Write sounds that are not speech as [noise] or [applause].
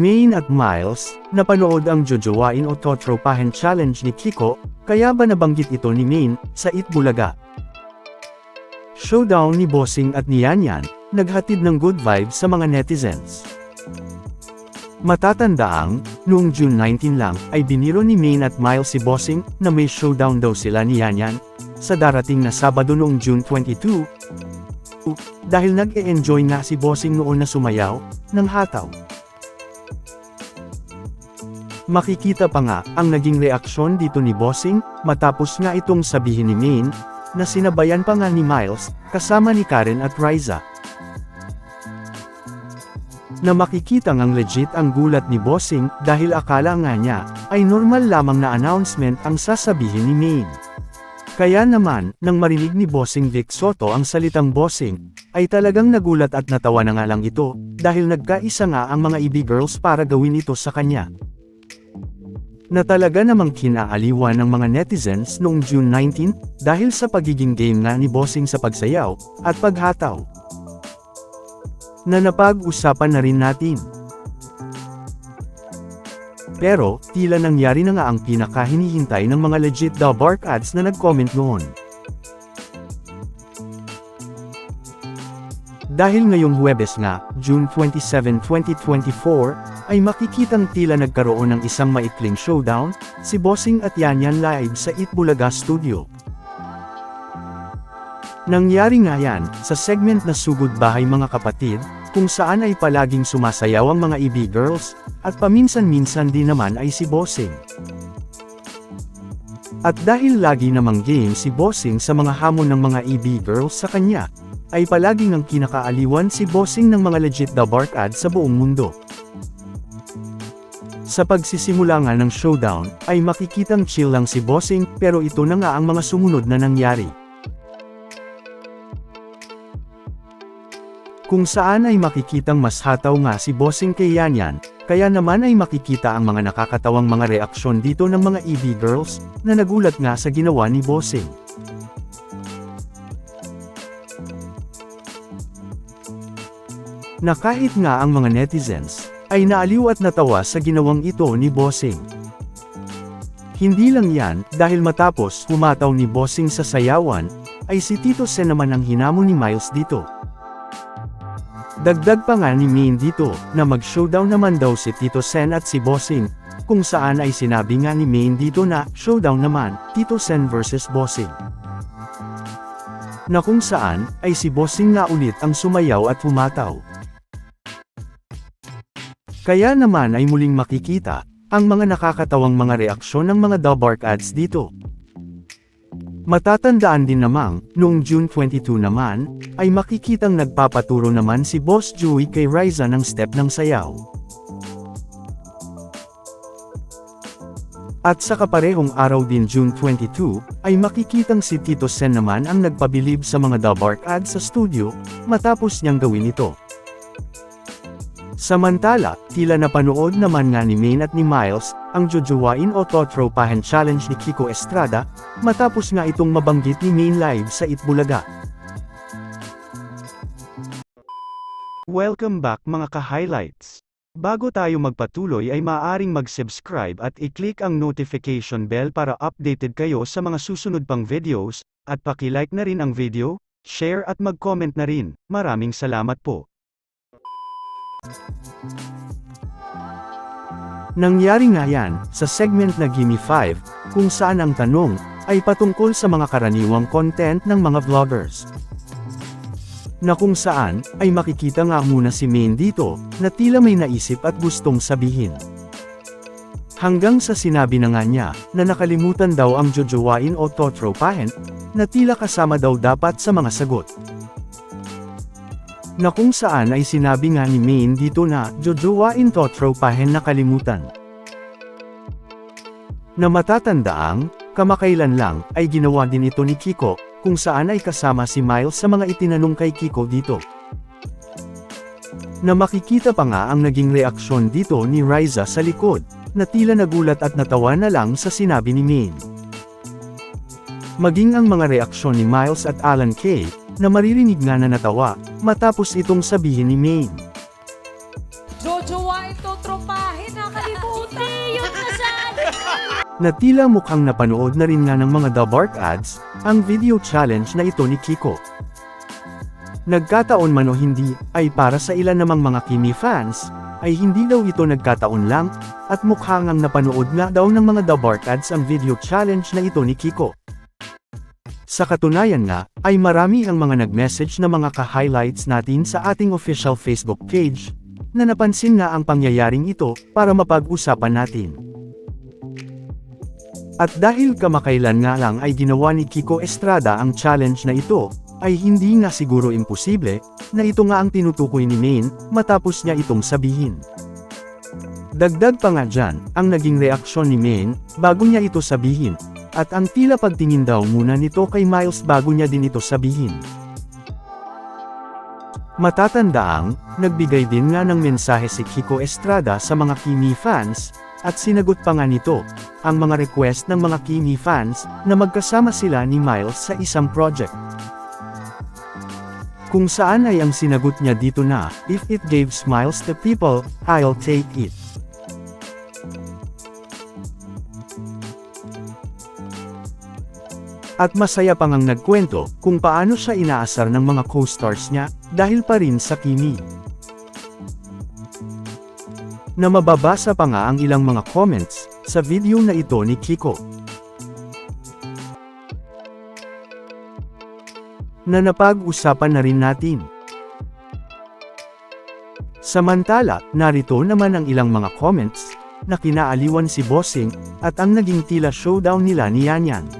Maine at Miles, napanood ang jojowain o totropahin challenge ni Kiko, kaya ba nabanggit ito ni Maine, sa Itbulaga? Showdown ni Bossing at ni Yanyan, naghatid ng good vibes sa mga netizens. Matatandaang, noong June 19 lang, ay biniro ni Maine at Miles si Bossing, na may showdown daw sila ni Yanyan, sa darating na Sabado noong June 22, dahil nag-e-enjoy nga si Bossing noon na sumayaw, ng hataw. Makikita pa nga, ang naging reaksyon dito ni Bossing, matapos nga itong sabihin ni Maine, na sinabayan pa nga ni Miles, kasama ni Karen at Riza. Na makikita ngang legit ang gulat ni Bossing, dahil akala nga niya, ay normal lamang na announcement ang sasabihin ni Maine. Kaya naman, nang marinig ni Bossing Vic Soto ang salitang bossing, ay talagang nagulat at natawa na nga lang ito, dahil nagkaisa nga ang mga EB girls para gawin ito sa kanya. Na talaga namang kinaaliwan ng mga netizens noong June 19, dahil sa pagiging game nga ni Bossing sa pagsayaw, at paghataw. Na napag-usapan na rin natin. Pero, tila nangyari na nga ang pinakahinihintay ng mga legit daw bark ads na nag-comment noon. Dahil ngayong Huwebes nga, June 27, 2024, ay makikitang tila nagkaroon ng isang maikling showdown, si Bossing at Yanyan live sa Itbulaga Studio. Nangyari nga yan, sa segment na Sugod Bahay Mga Kapatid, kung saan ay palaging sumasayaw ang mga EB girls, at paminsan-minsan din naman ay si Bossing. At dahil lagi namang game si Bossing sa mga hamon ng mga EB girls sa kanya, ay palaging ang kinakaaliwan si Bossing ng mga legit the bark ad sa buong mundo. Sa pagsisimula nga ng showdown, ay makikitang chill lang si Bossing, pero ito na nga ang mga sumunod na nangyari. Kung saan ay makikitang mas hataw nga si Bossing kay Yanyan, kaya naman ay makikita ang mga nakakatawang mga reaksyon dito ng mga EB girls, na nagulat nga sa ginawa ni Bossing. Na kahit nga ang mga netizens, ay naaliw at natawa sa ginawang ito ni Bossing. Hindi lang yan, dahil matapos humataw ni Bossing sa sayawan, ay si Tito Sen naman ang hinamon ni Miles dito. Dagdag pa nga ni Min dito, na mag-showdown naman daw si Tito Sen at si Bossing, kung saan ay sinabi nga ni Main dito na, showdown naman, Tito Sen versus Bossing. Na kung saan, ay si Bossing nga ulit ang sumayaw at humataw. Kaya naman ay muling makikita, ang mga nakakatawang mga reaksyon ng mga Dabark ads dito. Matatandaan din namang, noong June 22 naman, ay makikitang nagpapaturo naman si Boss Joey kay Riza ng step ng sayaw. At sa kaparehong araw din June 22, ay makikitang si Tito Sen naman ang nagpabilib sa mga Dabark ads sa studio, matapos niyang gawin ito. Samantala, tila napanood naman nga ni Maine at ni Miles, ang jojowain o totropahan challenge ni Kiko Estrada, matapos nga itong mabanggit ni Maine live sa Itbulaga. Welcome back mga ka-highlights. Bago tayo magpatuloy ay maaaring mag-subscribe at i-click ang notification bell para updated kayo sa mga susunod pang videos, at paki-like na rin ang video, share at mag-comment na rin. Maraming salamat po. Nangyari nga yan, sa segment na Gimme 5, kung saan ang tanong, ay patungkol sa mga karaniwang content ng mga vloggers. Na kung saan, ay makikita nga muna si Main dito, na tila may naisip at gustong sabihin. Hanggang sa sinabi na nga niya, na nakalimutan daw ang jojowain o totropahen, na tila kasama daw dapat sa mga sagot. Na kung saan ay sinabi nga ni Main dito na, jojowain totropahen na kalimutan. Na matatandaang, kamakailan lang, ay ginawa din ito ni Kiko, kung saan ay kasama si Miles sa mga itinanong kay Kiko dito. Na makikita pa nga ang naging reaksyon dito ni Riza sa likod, na tila nagulat at natawa na lang sa sinabi ni Main. Maging ang mga reaksyon ni Miles at Alan Kay, na maririnig nga na natawa, matapos itong sabihin ni Maine. Jojowa ito, tropahin [laughs] na kalimutan! Na tila mukhang napanood na rin nga ng mga The Bark Ads, ang video challenge na ito ni Kiko. Nagkataon man o hindi, ay para sa ilan namang mga Kimi fans, ay hindi daw ito nagkataon lang, at mukha ngang napanood nga daw ng mga The Bark Ads ang video challenge na ito ni Kiko. Sa katunayan nga, ay marami ang mga nag-message na mga ka-highlights natin sa ating official Facebook page, na napansin nga ang pangyayaring ito, para mapag-usapan natin. At dahil kamakailan nga lang ay ginawa ni Kiko Estrada ang challenge na ito, ay hindi nga siguro imposible, na ito nga ang tinutukoy ni Maine, matapos niya itong sabihin. Dagdag pa nga dyan, ang naging reaksyon ni Maine, bago niya ito sabihin, at ang tila pagtingin daw muna nito kay Miles bago niya din ito sabihin. Matatandaang, nagbigay din nga ng mensahe si Kiko Estrada sa mga Kimi fans, at sinagot pa nga nito, ang mga request ng mga Kimi fans, na magkasama sila ni Miles sa isang project. Kung saan ay ang sinagot niya dito na, if it gave smiles to people, I'll take it. At masaya pang ang nagkwento, kung paano siya inaasar ng mga co-stars niya, dahil pa rin sa Kimi. Na mababasa pa nga ang ilang mga comments, sa video na ito ni Kiko. Na napag-usapan na rin natin. Samantala, narito naman ang ilang mga comments, na kinaaliwan si Bossing, at ang naging tila showdown nila ni Yanyan.